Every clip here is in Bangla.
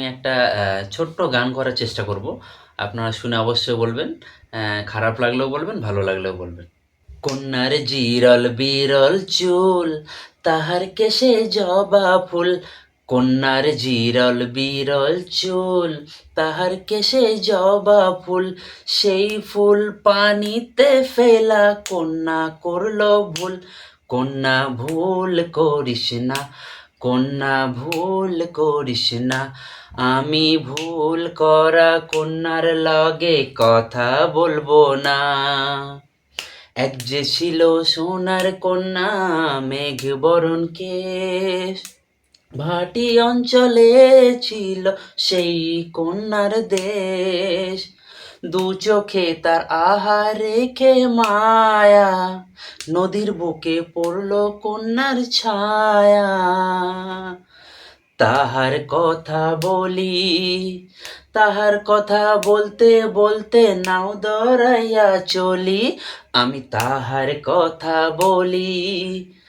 আমি একটা ছোট্ট গান করার চেষ্টা করব। আপনারা শুনে অবশ্যই বলবেন খারাপ লাগলেও বলবেন, ভালো লাগলেও বলবেন। কন্যার জিরল বিরল চুল, তাহার কেশে জবা ফুল। কন্যার জিরল বিরল চুল, তাহার কেশে জবা ফুল। সেই ফুল পানিতে ফেলা কন্যা করল ভুল। কন্যা ভুল করিস না কন্যা, ভুল করিস না। আমি ভুল করা কন্যার লগে কথা বলব না। এক যে ছিল সোনার কন্যা, মেঘ বরণ কেশ। ভাটি অঞ্চলে ছিল সেই কন্যার দেশ। দু চোখে তার আহার রেখে মায়া? নদীর বুকে পড়ল কন্যার ছায়া। তাহার কথা বলি, তাহার কথা বলতে বলতে নাও দরাইয়া চলি। আমি তাহার কথা বলি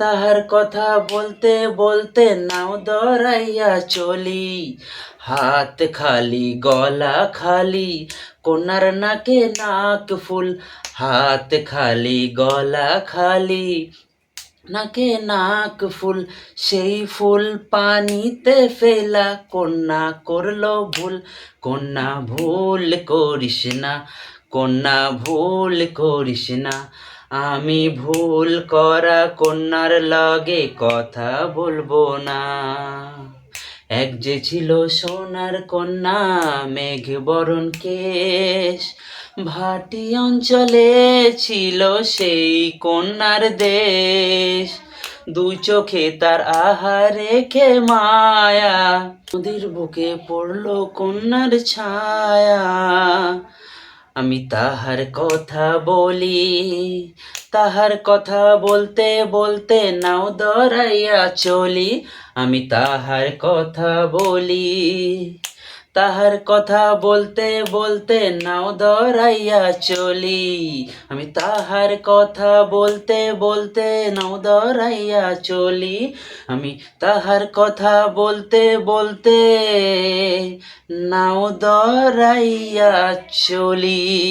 তাহার কথা বলতে বলতে নাও দরাইয়া চলি। হাত খালি, গলা খালি কন্যার নাকে নাক ফুল। হাত খালি, গলা খালি, নাকে নাক ফুল। সেই ফুল পানিতে ফেলা, কন্যা করল ভুল। কন্যা ভুল করিস না, কন্যা ভুল করিস না। আমি ভুল করা কন্যার লগে কথা বলব না। এক যে ছিল সোনার কন্যা, মেঘ বরণ কেশ। ভাটি অঞ্চলে ছিল সেই কন্যার দেশ। দুই চোখে তার আহার রেখে মায়া? নদীর বুকে পড়ল কন্যার ছায়া। আমি তাহার কথা বলি, তাহার কথা বলতে বলতে নাও দরাইয়া চলি, আমি তাহার কথা বলি। তাহার কথা বলতে বলতে নাও দরাইয়া চলি। আমি তাহার কথা বলতে বলতে নাও দরাইয়া চলি। আমি তাহার কথা বলতে বলতে নাও দরাইয়া চলি।